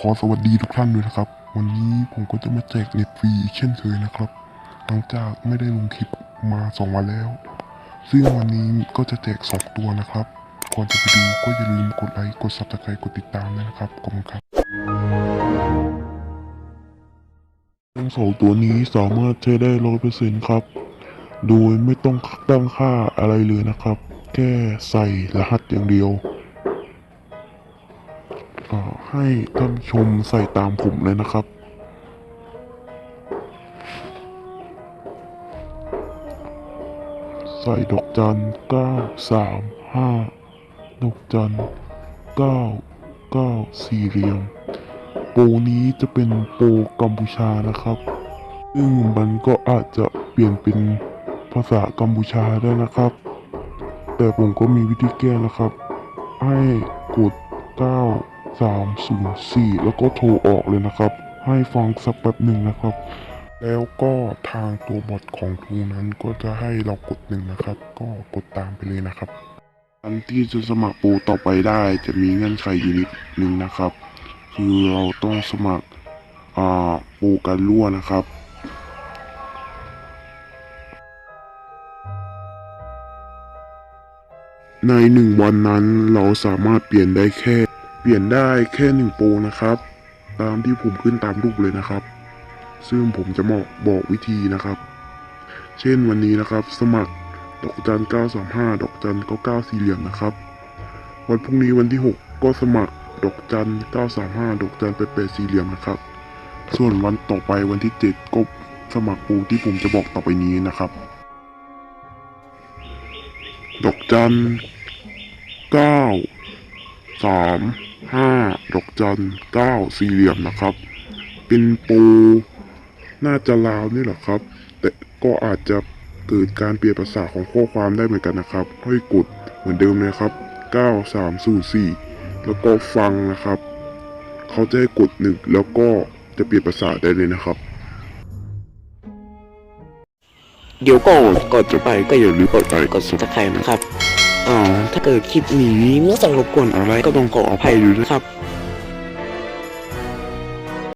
ขอสวัสดีทุกท่านด้วยนะครับ วันนี้ผมก็จะมาแจกเน็ตฟรีเช่นเคยนะครับ หลังจากไม่ได้ลงคลิปมาสองวันแล้ว ซึ่งวันนี้ก็จะแจกสองตัวนะครับ ก่อนจะไปดูก็อย่าลืมกดไลค์กด subscribe กดติดตามด้วยนะครับขอบคุณครับทั้งสองตัวนี้สามารถใช้ได้ร้อยเปอร์เซ็นต์ครับ โดยไม่ต้องตั้งค่าอะไรเลยนะครับ แค่ใส่รหัสอย่างเดียว ให้ท่านชมใส่ตามผมเลยนะครับ ใส่ดอกจันเก้าสามห้าดอกจันเก้าเก้าสี่เหลี่ยม โปรนี้จะเป็นโปรกัมพูชานะครับ ซึ่งมันก็อาจจะเปลี่ยนเป็นภาษากัมพูชาได้นะครับ แต่ผมก็มีวิธีแก้นะครับ ให้กด 304 แล้วก็โทรออกเลยนะครับ ให้ฟังสักแป๊บหนึ่งนะครับ แล้วก็ทางตัวบอทของทูนั้นก็จะให้เรากดหนึ่งนะครับ ก็กดตามไปเลยนะครับ อันที่จะสมัครปูต่อไปได้จะมีเงื่อนไขอยู่นิดนึงนะครับ คือเราต้องสมัครอ่าปูกันรั่วนะครับในหนึ่งวันนั้นเราสามารถเปลี่ยนได้แค่ ปลี่ยนได้แค่หนึ่งโปรนะครับ ตามที่ผมขึ้นตามรูปเลยนะครับ ซึ่งผมจะบอกบอกวิธีนะครับ เช่นวันนี้นะครับ สมัครดอกจัน 935 ดอกจัน99สี่เหลี่ยมนะครับ วันพรุ่งนี้วันที่ 6 ก็สมัครดอกจัน 935 ดอกจัน88สี่เหลี่ยมนะครับ ส่วนวันต่อไปวันที่ 7 ก็สมัครปูที่ผมจะบอกต่อไปนี้นะครับ ดอกจันเก้าสาม ห้าดอกจันเก้าสี่เหลี่ยมนะครับ เป็นปู น่าจะลาวนี่แหละครับ แต่ก็อาจจะเกิดการเปลี่ยนภาษาของข้อความได้เหมือนกันนะครับให้กดเหมือนเดิมเลยครับเก้าสามสี่แล้วก็ฟังนะครับ เขาจะให้กดหนึ่งแล้วก็จะเปลี่ยนภาษาได้เลยนะครับ เดี๋ยวก่อนก่อนจะไปก็อย่าลืมกดไลค์กดซับสไครต์นะครับ อ่าถ้าเกิดคลิปนี้เมื่อสั่งรบกวนอะไรก็ต้องขออภัยด้วยนะครับ